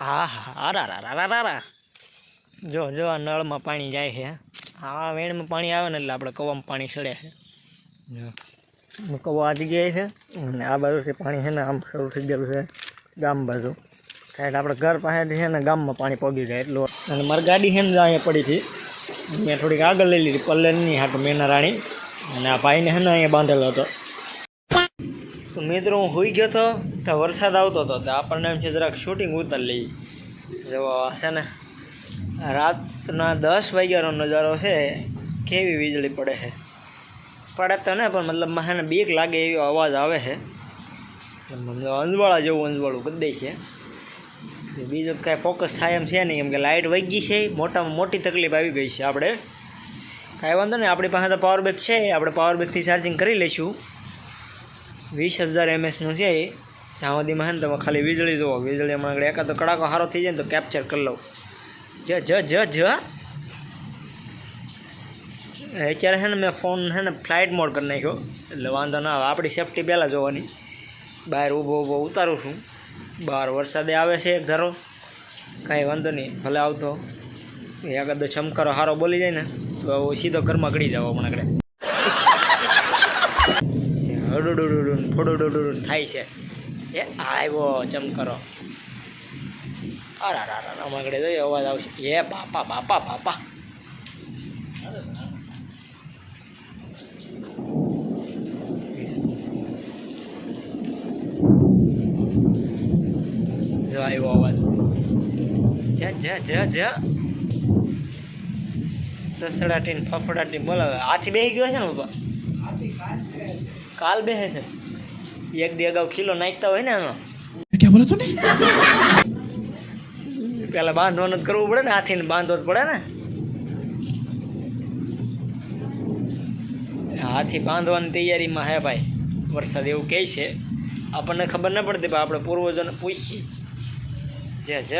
હા હા રા જો જો, આ નળમાં પાણી જાય છે. આ વેણમાં પાણી આવે ને એટલે આપણે કવામાં પાણી સડે છે. કવો આ જગ્યાએ છે અને આ બાજુથી પાણી છે ને આમ શરૂ થઈ ગયેલું છે ગામ બાજુ. એટલે આપણે ઘર પાસેથી છે ને ગામમાં પાણી પગી જાય એટલું. અને મારી ગાડી છે ને અહીંયા પડી હતી મેં થોડીક આગળ લઈ લીધી પલ્લેની હાટ મેના રાણી અને આ ભાઈને છે ને અહીંયા બાંધેલો હતો. તો મિત્રો, હું હોઈ ગયો હતો તો વરસાદ આવતો હતો તો આપણને એમ છે જરાક શૂટિંગ ઉતર લઈ. જો છે ને, રાતના દસ વાગ્યાનો નજારો છે, કેવી વીજળી પડે છે. પડે તો ને, પણ મતલબ મને બીક લાગે એવો અવાજ આવે છે. મતલબ અંજવાળા જેવું અંજવાળું કરી દે છે. બીજું કાંઈ ફોકસ થાય એમ છે નહીં, કેમ કે લાઇટ વહી છે, મોટામાં મોટી તકલીફ આવી ગઈ છે આપણે. કાંઈ વાંધો નહીં, આપણી પાસે તો પાવર બેક છે, આપણે પાવર બેકથી ચાર્જિંગ કરી લઈશું. વીસ હજાર એમએસનું છે ત્યાં સુધીમાં છે ને તમે ખાલી વીજળી જુઓ વીજળી હમણાં આગળ એકાદ કડાકો સારો થઈ જાય ને તો કેપ્ચર કરી લઉં. જ જ જ જ. અત્યારે છે ને મેં ફોન છે ને ફ્લાઇટ મોડ કરી નાખ્યો. એટલે વાંધો ના આવે. આપણી સેફટી પહેલાં જોવાની. બહાર ઊભો ઊભો ઉતારું છું. બહાર વરસાદે આવે છે એક ધારો. કાંઈ વાંધો નહીં. ભલે આવતો. એકાદો ચમકારો સારો બોલી જાય ને, તો સીધો ઘરમાં ગળી જાવ હમણાં આગળ. હડુડુડુડુન ફોડુડુડુન થાય છે એ આવ્યો ચમકારો અરા રા રા આગળ જોઈએ અવાજ આવશે. એ બાપા બાપા બાપા. જો આવ્યો અવાજ. જ જ જ જ. સસડાટી ને ફફડાટી બોલાવે. હાથી બેસી ગયો છે ને બાપા? કાલ બેસે છે? એક દી અગાઉ ખીલો નાખતા હોય ને ક્યાં બોલો તું પેલા બાંધવાનું જ કરવું પડે ને હાથીને બાંધવો જ પડે ને. હાથી બાંધવાની તૈયારીમાં હે ભાઈ વરસાદ એવું કહે છે. આપણને ખબર ના પડતી પણ આપણે પૂર્વજોને પૂછીએ. જે જ.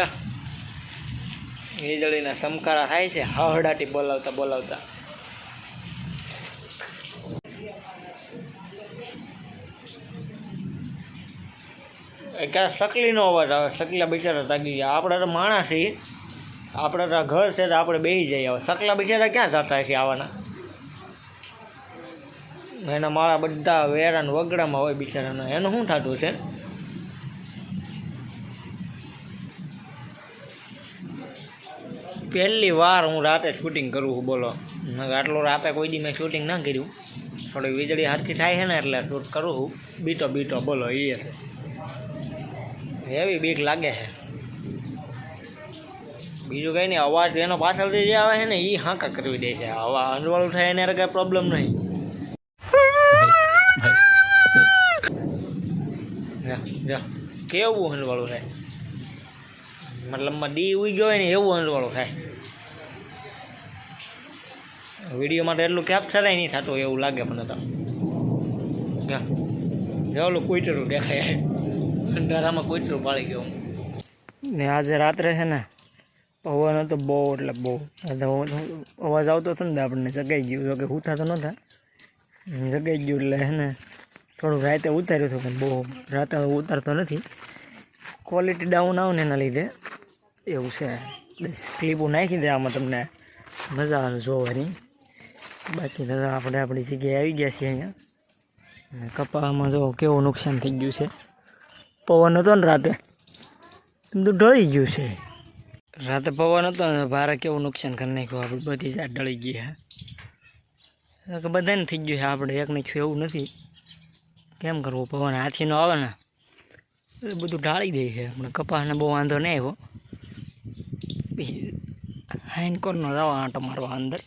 વીજળીના સમકારા થાય છે હાહડાટી બોલાવતા બોલાવતા. ક્યારે સકલીનો અવાજ આવે, સકલા બિચારા તાગી ગયા. આપણે તો માણસ આપણે તો ઘર છે તો આપણે બેસી જઈએ હવે. સકલા બિચારા ક્યાં જતા છે આવવાના એના માળા બધા વેરાન વગડામાં હોય બિચારાના. એનું શું થતું છે? પહેલી વાર હું રાતે શૂટિંગ કરું છું, બોલો. આટલું રાતે કોઈ દી મેં શૂટિંગ ના કર્યું. થોડી વીજળી હરખી થાય છે ને એટલે શૂટ કરું છું. બીટો બીટો બોલો એ છે. એવી બીક લાગે છે. બીજું કંઈ નહીં અવાજ એનો પાછળથી જે આવે છે ને એ હાંકા કરવી દે છે. હવા અંજવાળું થાય એને કાંઈ પ્રોબ્લેમ નહીં. કેવું હંજવાળું થાય? મતલબમાં ડી ઉઈ ગયો હોય ને, એવું હંજવાળું થાય. વીડિયો માટે એટલું કેપ્ચર નહીં થતું, એવું લાગે મને તો. જો ઓલું કુતરું દેખાય. અંધારામાં કૂતરું પાડી ગયો ને આજે રાત્રે છે ને, પવન હતો બહુ, એટલે બહુ. અવાજ આવતો હતો ને આપણને જગાઈ ગયું. જો કે ઉઠા તો નહોતા જગાઈ ગયું એટલે છે ને થોડું રાતે ઉતાર્યું હતું, પણ બહુ રાતે ઉતારતો નથી. ક્વોલિટી ડાઉન આવે ને એના લીધે. એવું છે. બસ ક્લિપો નાખી દે આમાં તમને. મજા આવે જોવાની. બાકી તો આપણે આપણી જગ્યાએ આવી ગયા છીએ અહીંયા. કપાળમાં જો કેવું નુકસાન થઈ ગયું છે. પવન હતો ને રાતે. બધું ઢળી ગયું છે. રાતે પવન હતો ને, ભારે કેવું નુકસાન કરી નાખ્યું, આપણે બધી જાત ઢળી ગઈ હે. કે બધાને થઈ ગયું છે, આપણે એકને થયું એવું નથી. કેમ કરવું, પવન હાથીનો આવે ને એ બધું ઢાળી દે છે. આપણે કપાસને બહુ વાંધો નહીં આવ્યો. હાઈન કોરનો જવા આંટો મારવા અંદર.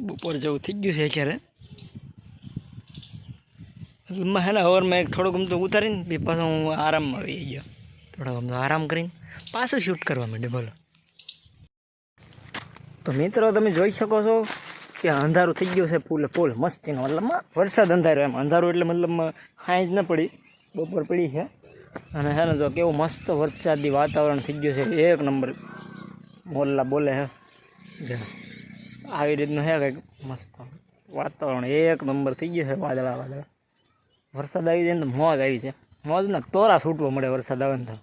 બપોર જેવું થઈ ગયું છે અત્યારે. મેં હે ને હવરમાં એક થોડુંક ગમતું ઉતારીને બે પાછો હું આરામમાં આવી ગયો. થોડોક ગમતો આરામ કરીને પાછું શૂટ કરવા માંડે બોલો. તો મિત્રો, તમે જોઈ શકો છો કે અંધારું થઈ ગયું છે ફૂલે, ફૂલ, મસ્તીનો. મતલબમાં વરસાદ અંધારો એમ. અંધારું એટલે મતલબમાં હાઈ જ ન પડી, બપોર પડી છે. અને હે ને, જો કેવું મસ્ત વરસાદી વાતાવરણ થઈ ગયું છે. એક નંબર મોલ્લા બોલે હે આવી રીતનું હે કંઈક મસ્ત વાતાવરણ. એક નંબર થઈ ગયું છે વાદળા વાદળા. વરસાદ આવી જાય ને તો મોજ આવી જાય. મોજના તોરા છૂટવા મળે વરસાદ આવે ને તો.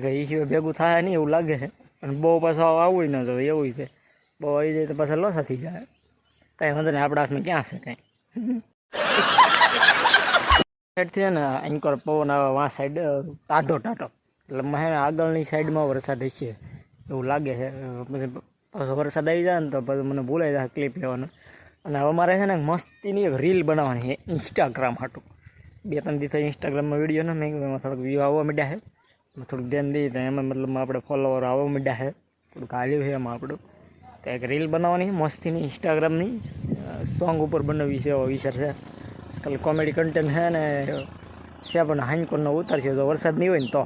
કે એ સિવાય ભેગું થાય નહીં એવું લાગે છે. અને બહુ પાછો આવું ન તો એવું છે. બહુ આવી જાય તો પાછા લોસા થઈ જાય. કાંઈ વાંધો નહીં, આપણા હાથમાં ક્યાં છે કાંઈ? છે ને એન્કર પવન આવે વાં સાઈડ ટાઢો ટાઢો. એટલે મને આગળની સાઈડમાં વરસાદ હશે. એવું લાગે છે. પાછો વરસાદ આવી જાય ને તો પછી મને ભૂલાઈ જાય ક્લિપ લેવાનું. અને હવે મારે છે ને મસ્તીની એક રીલ બનાવવાની છે ઇન્સ્ટાગ્રામ હાટું. બે ત્રણ દિવસ ઇન્સ્ટાગ્રામમાં વીડિયો ને મેં એમાં થોડુંક વ્યૂ આવવા માંડ્યા છે. થોડુંક ધ્યાન દઈએ તો એમાં મતલબ આપણે ફોલોવર આવવા માંડ્યા છે. થોડુંક હાલ્યું છે એમાં આપણું. તો એક રીલ બનાવવાની મસ્તીની ઇન્સ્ટાગ્રામની સોંગ ઉપર બનાવવી છે એવો વિચાર છે. આજકાલ કોમેડી કન્ટેન્ટ છે ને, છે પણ હાઈકોરનો ઉતારશે તો વરસાદ નહીં હોય ને તો.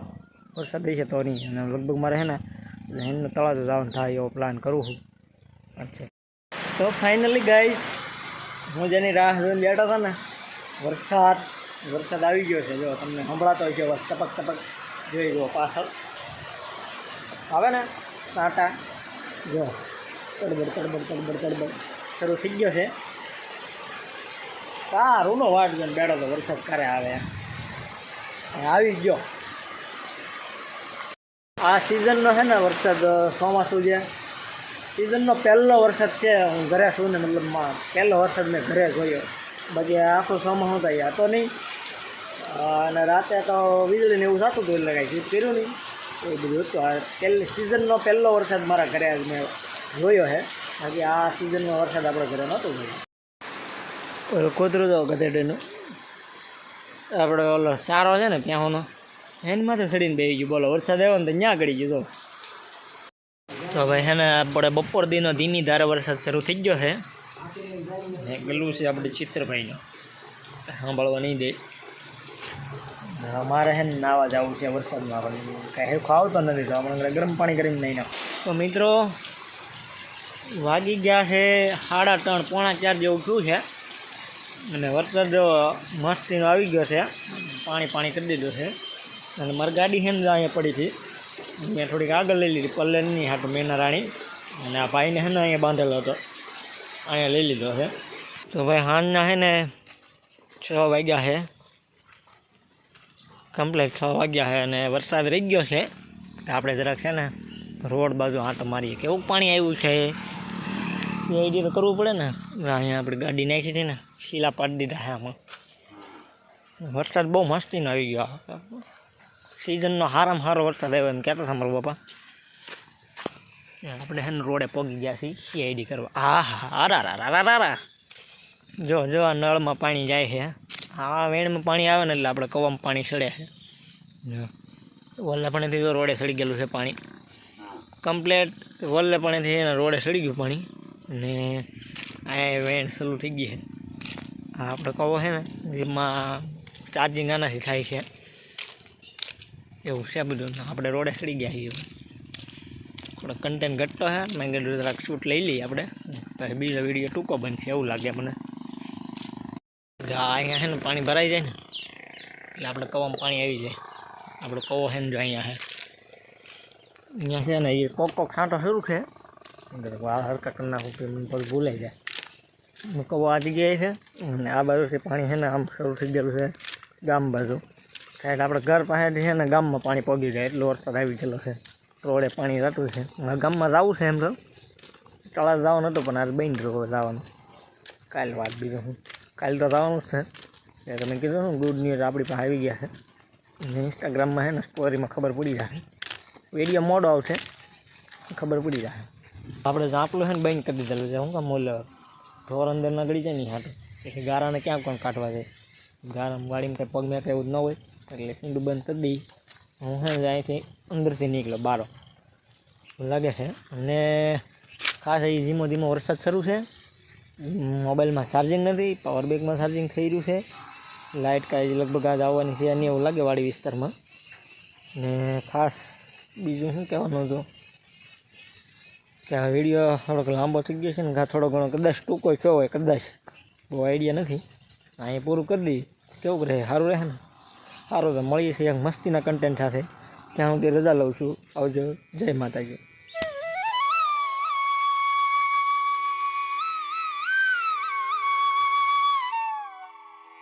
વરસાદ રહેશે તો નહીં. અને લગભગ મારે છે ને હેનનો તળાવ જવાનું થાય એવો પ્લાન કરું છું. અચ્છા તો ફાઇનલી ગાઈસ હું જેની રાહ જોઈને બેઠો હતો ને, વરસાદ વરસાદ આવી ગયો છે. જો, તમને સંભળાતો હોય છે ટપક ટપક જોઈ જુઓ પાછળ. આવે ને? ટાટા. જો, તડબડ તડબડ તડબડ તડબડ. શરૂ થઈ ગયો છે. સારું નો વાટ જોઈને બેઠો તો વરસાદ ક્યારે આવે? આવી ગયો. આ સિઝનનો છે ને, વરસાદ ચોમાસું જે સિઝનનો પહેલો વરસાદ છે, હું ઘરે છું ને મતલબમાં પહેલો વરસાદ મેં ઘરે જોયો. બાકી આખો ચોમાસું તો અહીંયા હતો નહીં. અને રાતે તો વીજળીને એવું થતું હતું એટલે કાંઈ કર્યું નહીં. એ બધું હતું. આ પહેલી સિઝનનો પહેલો વરસાદ મારા ઘરે આજ મેં જોયો છે બાકી આ સિઝનનો વરસાદ આપણે ઘરે નહોતો જોયો. કોતરું તો ગધેડીનું? આપણે ઓલો સારો છે ને ત્યાંનો એની માથે ચડીને બેસી ગયું. બોલો, વરસાદ આવ્યો ને તો ત્યાં ગળી ગયો તો. તો હવે હે ને, આપણે બપોર દીનો ધીમી ધારે વરસાદ શરૂ થઈ ગયો છે. ને ગલું છે આપણે ચિત્રભાઈનો. સાંભળવા નહીં દે. અમારે હે ને નાવા જવું છે વરસાદમાં, પણ કાંઈ હેરખો આવતો નથી, તો આપણે ગરમ પાણી કરીને નહીં નાખ. તો મિત્રો, વાગી ગયા છે સાડા ત્રણ, પોણા ચાર જેવું થયું છે. અને વરસાદ મસ્તીનો આવી ગયો છે. પાણી પાણી કરી દીધું છે. અને મારી ગાડી ને અહીંયા પડી હતી. મેં થોડીક આગળ લઈ લીધી પલ્લનની હાટું મેના રાણી. અને આ ભાઈને છે ને અહીંયા બાંધેલો હતો. અહીંયા લઈ લીધો છે. તો ભાઈ હાંજના છે ને છ વાગ્યા છે. કમ્પ્લેટ છ વાગ્યા છે અને વરસાદ રહી ગયો છે. તો આપણે જરાક છે ને રોડ બાજુ આંટો મારીએ. કેવું પાણી આવ્યું છે? એ આઈડી તો કરવું પડે ને. અહીંયા આપણે ગાડી નાખી હતી ને. શીલા પાડી દીધા છે આમાં. વરસાદ બહુ મસ્તીનો આવી ગયો. સિઝનનો હારામાં સારો વરસાદ આવ્યો એમ કહેતા હતા મારા બાપા. આપણે હે ને રોડે પોગી ગયા છીએ સીઆઈડી કરવા. આ હા અરા રા રા રા રા. જો જો આ નળમાં પાણી જાય છે. આ વેણમાં પાણી આવે ને એટલે આપણે કવામાં પાણી સડે છે. વલ્લેપણેથી તો રોડે સડી ગયેલું છે પાણી. કમ્પ્લેટ વલ્લેપણેથી એને રોડે સડી ગયું પાણી. અને આ વેણ શરૂ થઈ ગઈ છે. આ આપણે કવો છે ને એમાં ચાર્જિંગ આનાથી થાય છે. એવું છે બધું. આપણે રોડે ચડી ગયા છીએ. થોડો કન્ટેન્ટ ઘટતો છે મેં કીધું જરાક શૂટ લઈ લઈએ આપણે. પછી બીજો વીડિયો ટૂંકો બનશે. એવું લાગે મને. અહીંયા છે ને પાણી ભરાઈ જાય ને. એટલે આપણે કવામાં પાણી આવી જાય. આપણો કવો છે ને જો અહીંયા છે. અહીંયા છે ને એ કોક કોક છાંટો શરૂ છે. આ હરકત નાખું કે પછી ભૂલાઈ જાય. કવો આ જગ્યાએ છે. અને આ બાજુથી પાણી છે ને આમ શરૂ થઈ ગયેલું છે ગામ બાજુ. એટલે આપણે ઘર પાસેથી છે ને ગામમાં પાણી પગી જાય. એટલો વરસાદ આવી ગયેલો છે. રોડે પાણી રહેતું છે. ગામમાં જવું છે એમ તો. તળાવ જવાનું હતું પણ આજ બની રહ્યો જવાનું. કાલ વાત બીજું હું કાલે તો જવાનું જ છે. એટલે તમે કીધું ને ગુડ ન્યૂઝ આપણી પાસે આવી ગયા છે. ઇન્સ્ટાગ્રામમાં છે ને સ્ટોરીમાં ખબર પડી જાય વીડિયો મોડો આવશે. ખબર પડી જાય આપણે ઝાંપલું છે ને બંધ કરી દીધેલું છે. હું કામ મોલ ઢોર અંદર નગડી જાય ને હાટું. પછી ગારાને ક્યાં કોણ કાઢવા જાય? ગારા વાડીમાં કંઈ પગ મેં એવું જ ન હોય. એટલે ઈંડું બંધ કરી દઈ. હું ને અહીંથી અંદરથી નીકળ્યો, બારો. લાગે છે. અને ખાસ અહીં ધીમો ધીમો વરસાદ શરૂ છે. મોબાઈલમાં ચાર્જિંગ નથી પાવર બેગમાં ચાર્જિંગ થઈ રહ્યું છે. લાઇટ કાંઈ લગભગ આજ આવવાની છે, અને એવું લાગે વાડી વિસ્તારમાં. ને ખાસ બીજું શું કહેવાનું હતું? કે આ વીડિયો થોડોક લાંબો થઈ ગયો છે ને, ઘા થોડો ઘણો કદાચ ટૂંકો થયો હોય, કદાચ. બહુ આઈડિયા નથી. અહીં પૂરું કરી દઈએ. કેવું રહે? સારું રહે ને? સારું તો મળીએ છીએ. મસ્તીના કન્ટેન્ટ સાથે. ત્યાં હું તે રજા લઉં છું. આવજો. જય માતાજી.